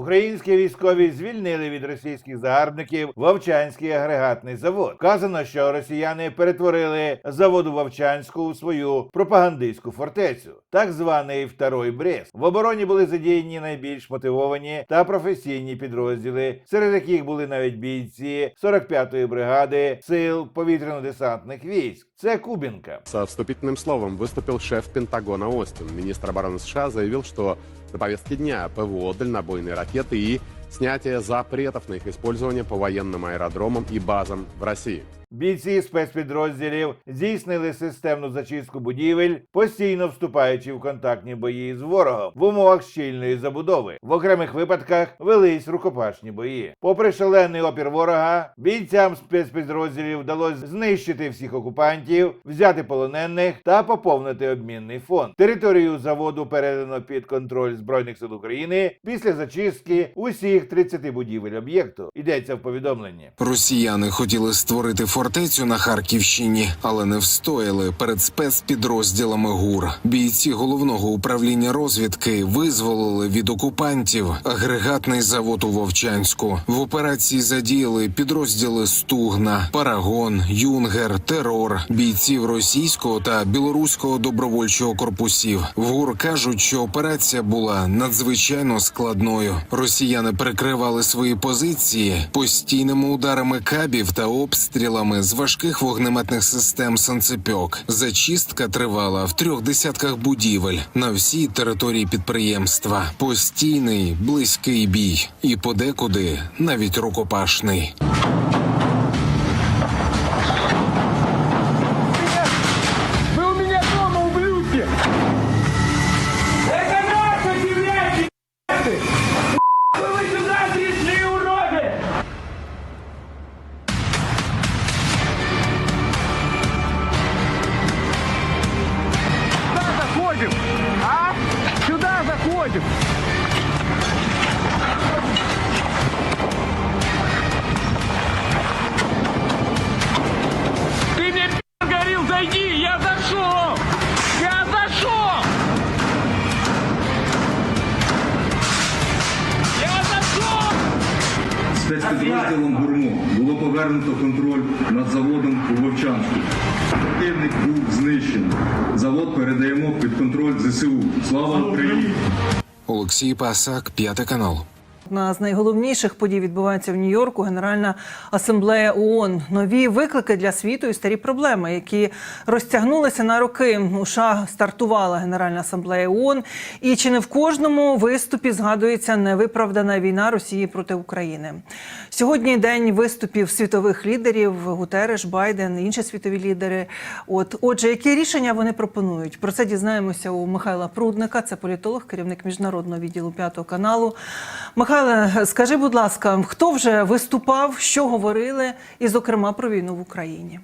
Українські військові звільнили від російських загарбників Вовчанський агрегатний завод. Вказано, що росіяни перетворили завод у Вовчанську у свою пропагандистську фортецю, так званий Второй Брест. В обороні були задіяні найбільш мотивовані та професійні підрозділи, серед яких були навіть бійці 45-ї бригади сил повітряно-десантних військ. Це Кубінка. Со вступительным словом выступил шеф Пентагона Остин. Министр обороны США заявил, что на повестке дня ПВО, дальнобойные ракеты и снятие запретов на их использование по военным аэродромам и базам в России. Бійці спецпідрозділів здійснили системну зачистку будівель, постійно вступаючи в контактні бої з ворогом в умовах щільної забудови. В окремих випадках велись рукопашні бої. Попри шалений опір ворога, бійцям спецпідрозділів вдалося знищити всіх окупантів, взяти полонених та поповнити обмінний фонд. Територію заводу передано під контроль збройних сил України після зачистки усіх 30 будівель об'єкту. Йдеться в повідомленні. Росіяни хотіли створити фортецю на Харківщині, але не встояли перед спецпідрозділами ГУР. Бійці головного управління розвідки визволили від окупантів агрегатний завод у Вовчанську. В операції задіяли підрозділи Стугна, Парагон, Юнгер, Терор, бійців російського та білоруського добровольчого корпусів. В ГУР кажуть, що операція була надзвичайно складною. Росіяни прикривали свої позиції постійними ударами кабів та обстрілами з важких вогнеметних систем санцепьок. Зачистка тривала в трьох десятках будівель на всій території підприємства. Постійний близький бій, і подекуди навіть рукопашний. Спецпідрозділом ГУРМО було повернуто контроль над заводом у Вовчанську. Противник був знищений. Завод передаємо під контроль ЗСУ. Слава Україні! Олексій Пасак, п'ятий канал. Одна з найголовніших подій відбувається в Нью-Йорку. Генеральна асамблея ООН. Нові виклики для світу і старі проблеми, які розтягнулися на роки. У США стартувала Генеральна асамблея ООН. І чи не в кожному виступі згадується невиправдана війна Росії проти України? Сьогодні день виступів світових лідерів Гутереш, Байден, інші світові лідери. От отже, які рішення вони пропонують? Про це дізнаємося у Михайла Прудника. Це політолог, керівник міжнародного відділу п'ятого каналу. Михайле, скажи, будь ласка, хто вже виступав, що говорили, і, зокрема, про війну в Україні?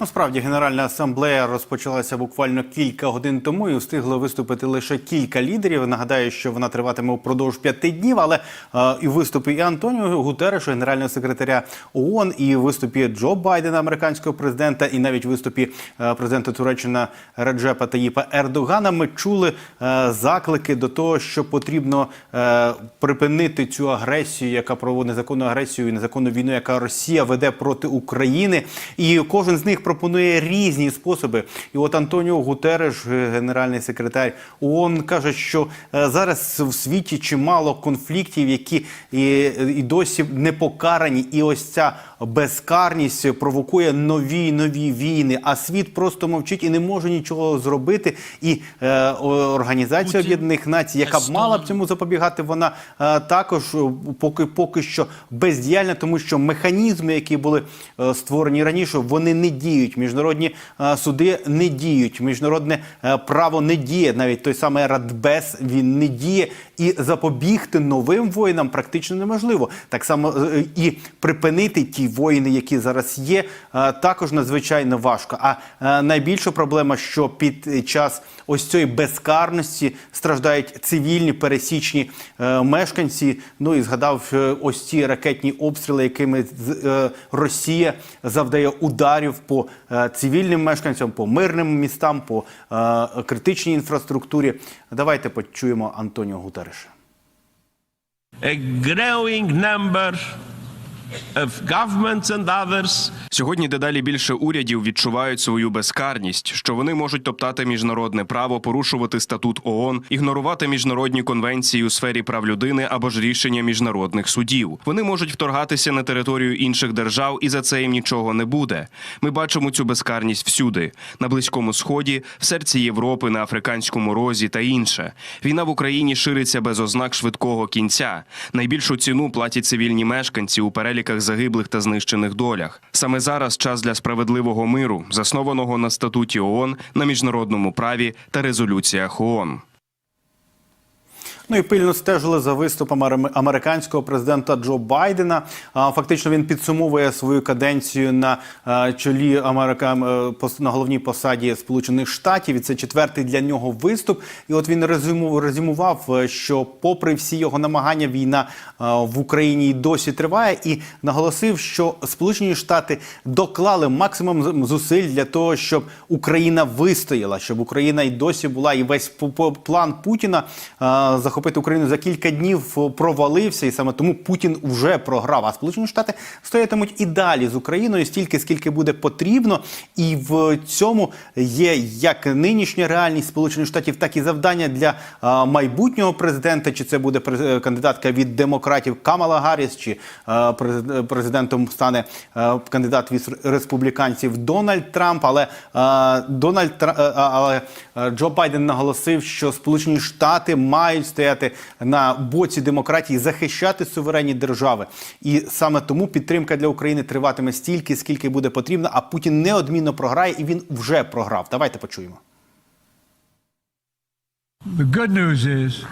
Насправді Генеральна асамблея розпочалася буквально кілька годин тому і встигли виступити лише кілька лідерів. Нагадаю, що вона триватиме упродовж п'яти днів. Але е, і виступи і Антоніо Гутерешу, генерального секретаря ООН, і виступі Джо Байдена, американського президента, і навіть виступі е, президента Туреччини Реджепа Таїпа Ердогана. Ми чули е, заклики до того, що потрібно е, припинити цю агресію, яка проводить незаконну агресію і незаконну війну, яка Росія веде проти України. І кожен з них пропонує різні способи. І от Антоніо Гутереш, е, генеральний секретар ООН, каже, що е, зараз в світі чимало конфліктів, які і, і досі не покарані. І ось ця безкарність провокує нові нові війни. А світ просто мовчить і не може нічого зробити. І е, організація Об'єднаних Націй, яка б мала б цьому запобігати, вона е, також е, поки поки що бездіяльна, тому що механізми, які були е, створені раніше, вони не діють. Міжнародні е, суди не діють. Міжнародне е, право не діє. Навіть той самий Радбез він не діє. І запобігти новим воїнам практично неможливо. Так само е, і припинити ті воїни, які зараз є, також надзвичайно важко. А найбільша проблема, що під час ось цієї безкарності страждають цивільні пересічні мешканці. Ну і згадав ось ці ракетні обстріли, якими Росія завдає ударів по е, цивільним мешканцям, по мирним містам, по е, критичній інфраструктурі. Давайте почуємо Антоніо Гутереша. a growing number Сьогодні дедалі більше урядів відчувають свою безкарність, що вони можуть топтати міжнародне право, порушувати статут ООН, ігнорувати міжнародні конвенції у сфері прав людини або ж рішення міжнародних судів. Вони можуть вторгатися на територію інших держав, і за це їм нічого не буде. Ми бачимо цю безкарність всюди: на близькому сході, в серці Європи, на африканському розі та інше. Війна в Україні шириться без ознак швидкого кінця. Найбільшу ціну платять цивільні мешканці у переліках загиблих та знищених долях. Саме зараз час для справедливого миру, заснованого на статуті ООН, на міжнародному праві та резолюціях ООН. Ну і пильно стежили за виступом американського президента Джо Байдена. Фактично він підсумовує свою каденцію на е, чолі Америка е, на головній посаді Сполучених Штатів. І це четвертий для нього виступ. І от він резюму- резюмував, е, що, попри всі його намагання, війна в Україні й досі триває, і наголосив, що Сполучені Штати доклали максимум зусиль для того, щоб Україна вистояла, щоб Україна й досі була, і весь план Путіна е, захопити Україну за кілька днів е, провалився, і саме тому Путін вже програв. А Сполучені Штати стоятимуть і далі з Україною стільки, скільки буде потрібно, і в цьому є як нинішня реальність Сполучених Штатів, так і завдання для е, майбутнього президента. Чи це буде е, кандидатка від демократів Камала Гарріс, чи президентом стане кандидат від республіканців Дональд Трамп. Але Дональд але Джо Байден наголосив, що Сполучені Штати мають стояти на боці демократії, захищати суверенні держави. І саме тому підтримка для України триватиме стільки, скільки буде потрібно. А Путін неодмінно програє, і він вже програв. Давайте почуємо. The good news is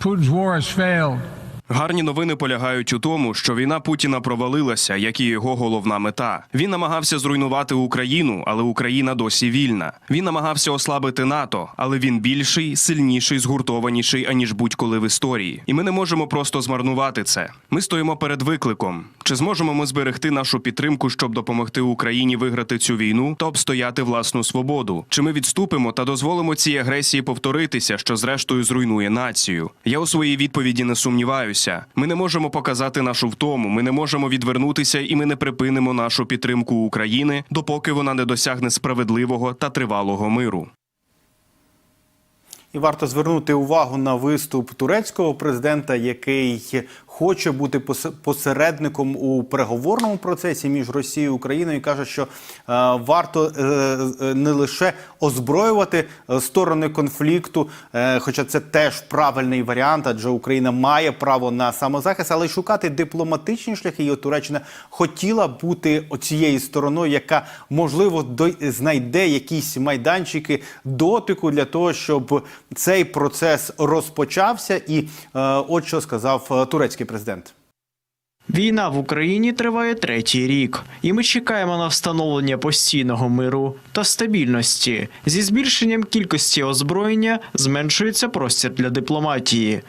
Putin's war has failed. Гарні новини полягають у тому, що війна Путіна провалилася, як і його головна мета. Він намагався зруйнувати Україну, але Україна досі вільна. Він намагався ослабити НАТО, але він більший, сильніший, згуртованіший аніж будь-коли в історії. І ми не можемо просто змарнувати це. Ми стоїмо перед викликом: чи зможемо ми зберегти нашу підтримку, щоб допомогти Україні виграти цю війну та обстояти власну свободу? Чи ми відступимо та дозволимо цій агресії повторитися, що зрештою зруйнує націю? Я у своїй відповіді не сумніваюся. Ми не можемо показати нашу втому, ми не можемо відвернутися, і ми не припинимо нашу підтримку України, допоки вона не досягне справедливого та тривалого миру. І варто звернути увагу на виступ турецького президента, який хоче бути пос- посередником у переговорному процесі між Росією і Україною. і каже, що е, варто е, е, не лише озброювати сторони конфлікту, хоча це теж правильний варіант, адже Україна має право на самозахист, але й шукати дипломатичні шляхи. І от Туреччина хотіла бути оцією стороною, яка можливо знайде якісь майданчики дотику для того, щоб цей процес розпочався. І от що сказав е, турецький президент. Війна в Україні триває третій рік, і ми чекаємо на встановлення постійного миру та стабільності. Зі збільшенням кількості озброєння зменшується простір для дипломатії.